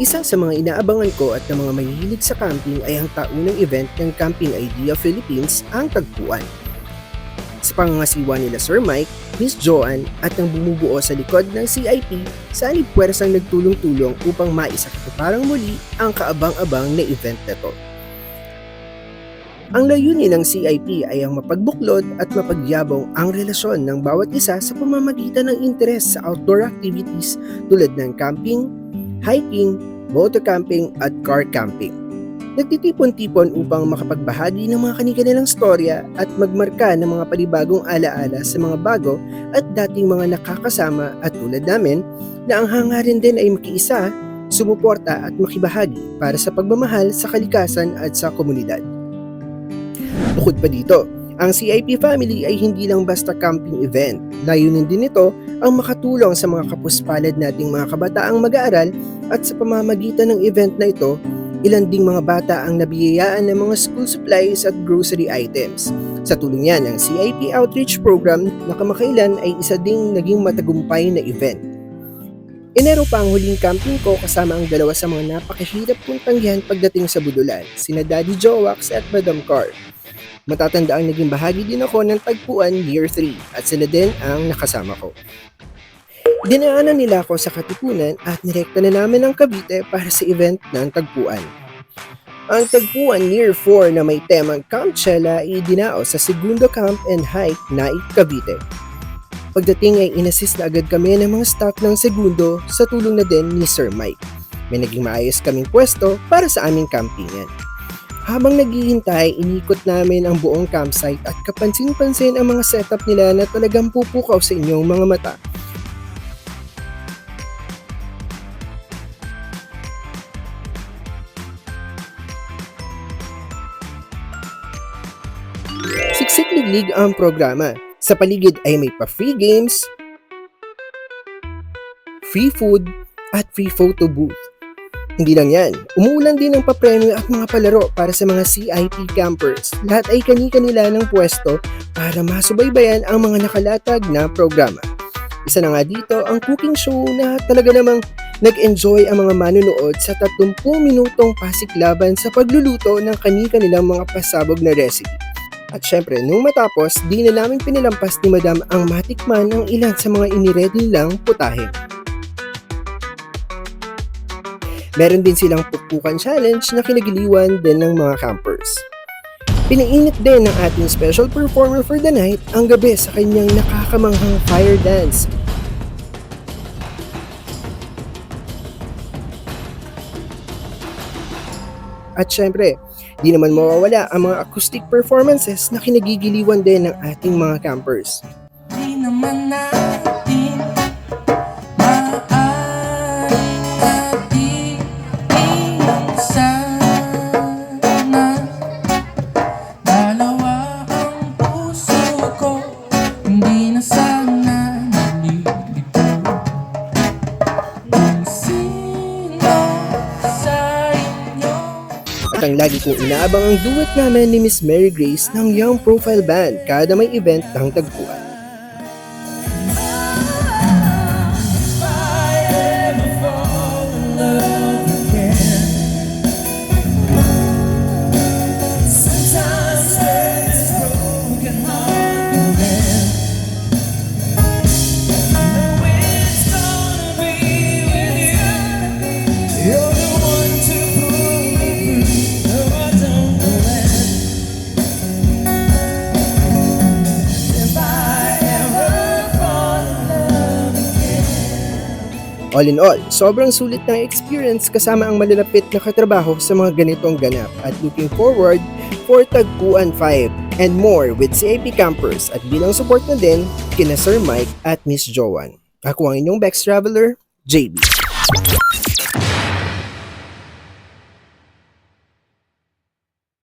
Isa sa mga inaabangan ko at ng mga mahihilig sa camping ay ang taunang event ng Camping Idea Philippines, ang Tagpuan. Sa pangangasiwa nila Sir Mike, Miss Joanne at ang bumubuo sa likod ng CIP, sanib puwersang nagtulong-tulong upang maisakatuparang muli ang kaabang-abang na event na to. Ang layunin ng CIP ay ang mapagbuklod at mapagyabong ang relasyon ng bawat isa sa pamamagitan ng interes sa outdoor activities tulad ng camping, hiking, motor camping at car camping. Nagtitipon-tipon upang makapagbahagi ng mga kanilang storya at magmarka ng mga panibagong alaala sa mga bago at dating mga nakakasama at tulad namin na ang hangarin din ay makiisa, sumuporta at makibahagi para sa pagmamahal sa kalikasan at sa komunidad. Bukod pa dito, ang CIP family ay hindi lang basta camping event. Layunin din nito ang makatulong sa mga kapuspalad nating mga kabataang mag-aaral at sa pamamagitan ng event na ito, ilan ding mga bata ang nabiyayaan ng mga school supplies at grocery items. Sa tulong yan, ang CIP Outreach Program na kamakailan ay isa ding naging matagumpay na event. Enero pa ang huling camping ko kasama ang dalawa sa mga napakahirap kong tanggihan pagdating sa Budulan, sina Daddy Jowax at Madam Car. Matatanda ang naging bahagi din ako ng tagpuan year 3 at sila din ang nakasama ko. Dinaanan nila ako sa Katipunan at nirekta na namin ang Cavite para sa event ng tagpuan. Ang tagpuan year 4 na may temang Camp Chela ay dinao sa Segundo Camp and Hike Naik Cavite. Pagdating ay inassist na agad kami ng mga staff ng Segundo sa tulong na din ni Sir Mike. May naging maayos kaming pwesto para sa aming campingan. Habang naghihintay, inikot namin ang buong campsite at kapansin-pansin ang mga setup nila na talagang pupukaw sa inyong mga mata. Siksik liglig ang programa. Sa paligid ay may pa-free games, free food, at free photo booth. Hindi lang yan, umuulan din ng papremyo at mga palaro para sa mga CIP campers. Lahat ay kani-kanila ng pwesto para masubaybayan ang mga nakalatag na programa. Isa na nga dito ang cooking show na talaga namang nag-enjoy ang mga manunood sa 30 minutong pasiklaban sa pagluluto ng kani-kanilang mga pasabog na recipe. At syempre, nung matapos, di na namin pinilampas ni Madam ang matikman ng ilan sa mga iniready nilang putahe. Meron din silang pukpukan challenge na kinagiliwan din ng mga campers. Pinainit din ng ating special performer for the night ang gabi sa kanyang nakakamanghang fire dance. At syempre, di naman mawawala ang mga acoustic performances na kinagigiliwan din ng ating mga campers. Di naman natin At ang lagi kong inaabang ang duet namin ni Miss Mary Grace ng Young Profile Band kada may event ng tagpuan. All in all, sobrang sulit ng experience kasama ang malalapit na katrabaho sa mga ganitong ganap at looking forward for Tagpuan 5 and more with CAP Campers at bilang support na din kina Sir Mike at Miss Joanne. Ako ang inyong Bex Traveler, JB.